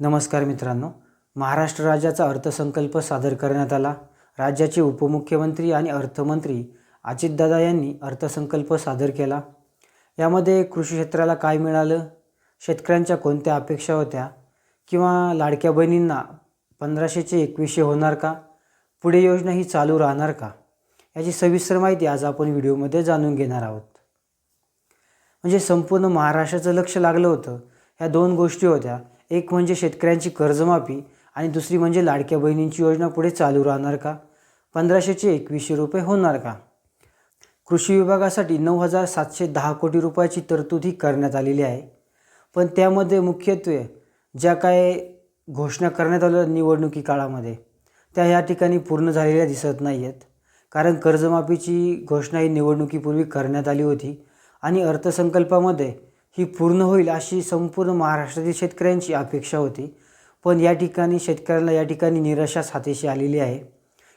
नमस्कार मित्रांनो. महाराष्ट्र राज्याचा अर्थसंकल्प सादर करण्यात आला. राज्याचे उपमुख्यमंत्री आणि अर्थमंत्री अजितदादा यांनी अर्थसंकल्प सादर केला. यामध्ये कृषी क्षेत्राला काय मिळालं? शेतकऱ्यांच्या कोणत्या अपेक्षा होत्या? किंवा लाडक्या बहिणींना पंधराशेचे एकवीसशे होणार का? पुढे योजना ही चालू राहणार का? याची सविस्तर माहिती आज आपण व्हिडिओमध्ये जाणून घेणार आहोत. म्हणजे संपूर्ण महाराष्ट्राचं लक्ष लागलं होतं. ह्या दोन गोष्टी होत्या. एक म्हणजे शेतकऱ्यांची कर्जमाफी आणि दुसरी म्हणजे लाडक्या बहिणींची योजना पुढे चालू राहणार का? पंधराशेचे एकवीसशे रुपये होणार का? कृषी विभागासाठी नऊ हजार सातशे दहा कोटी रुपयाची तरतूद ही करण्यात आलेली आहे. पण त्यामध्ये मुख्यत्वे ज्या काय घोषणा करण्यात आल्या निवडणुकी काळामध्ये त्या या ठिकाणी पूर्ण झालेल्या दिसत नाही आहेत कारण कर्जमाफीची घोषणा ही निवडणुकीपूर्वी करण्यात आली होती आणि अर्थसंकल्पामध्ये ही पूर्ण होईल अशी संपूर्ण महाराष्ट्रातील शेतकऱ्यांची अपेक्षा होती. पण या ठिकाणी शेतकऱ्यांना या ठिकाणी निराशाच हातेशी आलेली आहे.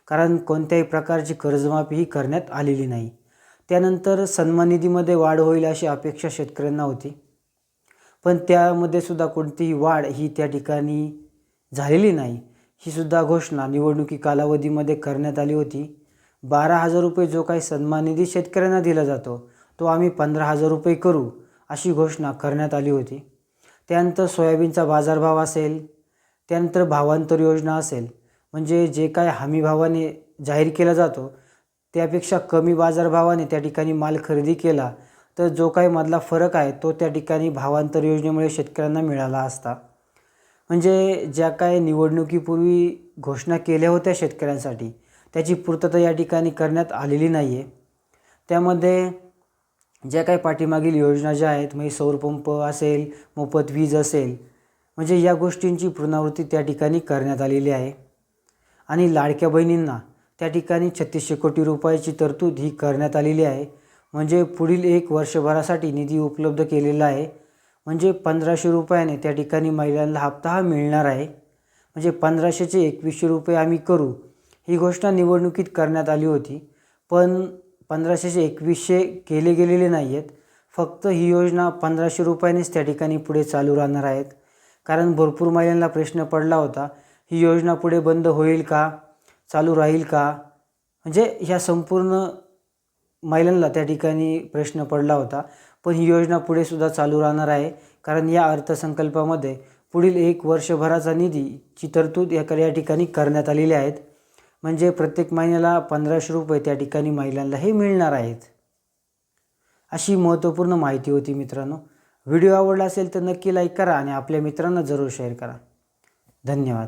कारण कोणत्याही प्रकारची कर्जमाफी ही करण्यात आलेली नाही. त्यानंतर सन्मान निधीमध्ये वाढ होईल अशी अपेक्षा शेतकऱ्यांना होती. पण त्यामध्ये सुद्धा कोणतीही वाढ ही त्या ठिकाणी झालेली नाही. ही सुद्धा घोषणा निवडणुकी कालावधीमध्ये करण्यात आली होती. बारा हजार रुपये जो काही सन्मान निधी शेतकऱ्यांना दिला जातो तो आम्ही पंधरा हजार रुपये करू. अशी घोषणा करण्यात आली होती. त्यानंतर सोयाबीनचा बाजारभाव असेल त्यानंतर भावांतर योजना असेल म्हणजे जे काय हमीभावाने जाहीर केला जातो त्यापेक्षा कमी बाजारभावाने त्या ठिकाणी माल खरेदी केला तर जो काही मधला फरक आहे तो त्या ठिकाणी भावांतर योजनेमुळे शेतकऱ्यांना मिळाला असता. म्हणजे ज्या काय निवडणुकीपूर्वी घोषणा केल्या होत्या शेतकऱ्यांसाठी त्याची पूर्तता या ठिकाणी करण्यात आलेली नाही आहे त्यामध्ये ज्या काही पाठीमागील योजना ज्या आहेत म्हणजे सौरपंप असेल मोफत वीज असेल म्हणजे या गोष्टींची पुनरावृत्ती त्या ठिकाणी करण्यात आलेली आहे. आणि लाडक्या बहिणींना त्या ठिकाणी छत्तीसशे कोटी रुपयाची तरतूद ही करण्यात आलेली आहे. म्हणजे पुढील एक वर्षभरासाठी निधी उपलब्ध केलेला आहे. म्हणजे पंधराशे रुपयाने त्या ठिकाणी महिलांना हप्ता हा मिळणार आहे. म्हणजे पंधराशेचे एकवीसशे रुपये आम्ही करू ही घोषणा निवडणुकीत करण्यात आली होती. पण पंधराशेचे एकवीसशे केले गेलेले नाही आहेत फक्त ही योजना पंधराशे रुपयानेच त्या ठिकाणी पुढे चालू राहणार आहेत. कारण भरपूर महिलांना प्रश्न पडला होता ही योजना पुढे बंद होईल का? चालू राहील का? म्हणजे ह्या संपूर्ण महिलांना त्या ठिकाणी प्रश्न पडला होता. पण ही योजना पुढे सुद्धा चालू राहणार आहे. कारण या अर्थसंकल्पामध्ये पुढील एक वर्षभराचा निधीची तरतूद या या ठिकाणी करण्यात आलेली आहेत. म्हणजे प्रत्येक महिन्याला पंधराशे रुपये त्या ठिकाणी महिलांना हे मिळणार आहेत. अशी महत्त्वपूर्ण माहिती होती मित्रांनो. व्हिडिओ आवडला असेल तर नक्की लाईक करा आणि आपल्या मित्रांना जरूर शेअर करा. धन्यवाद.